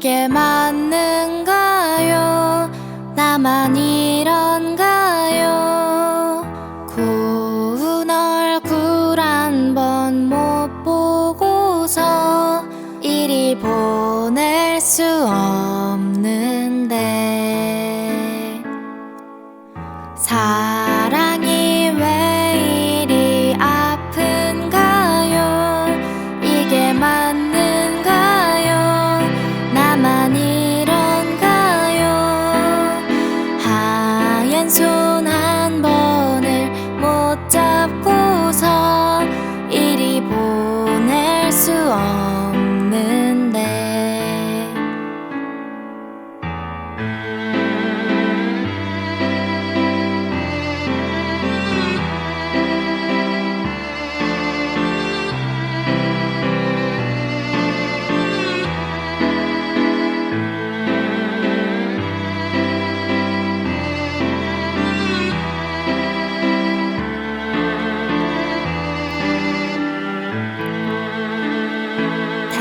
이게 맞는가요? 나만 이런가요? 고운 얼굴 한 번 못 보고서 이리 보낼 수 없는데 사 하얀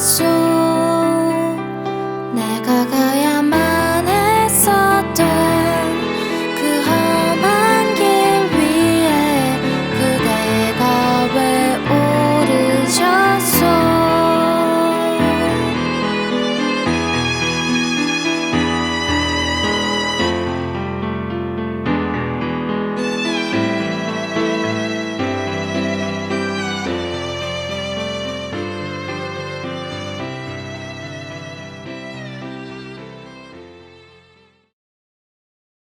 so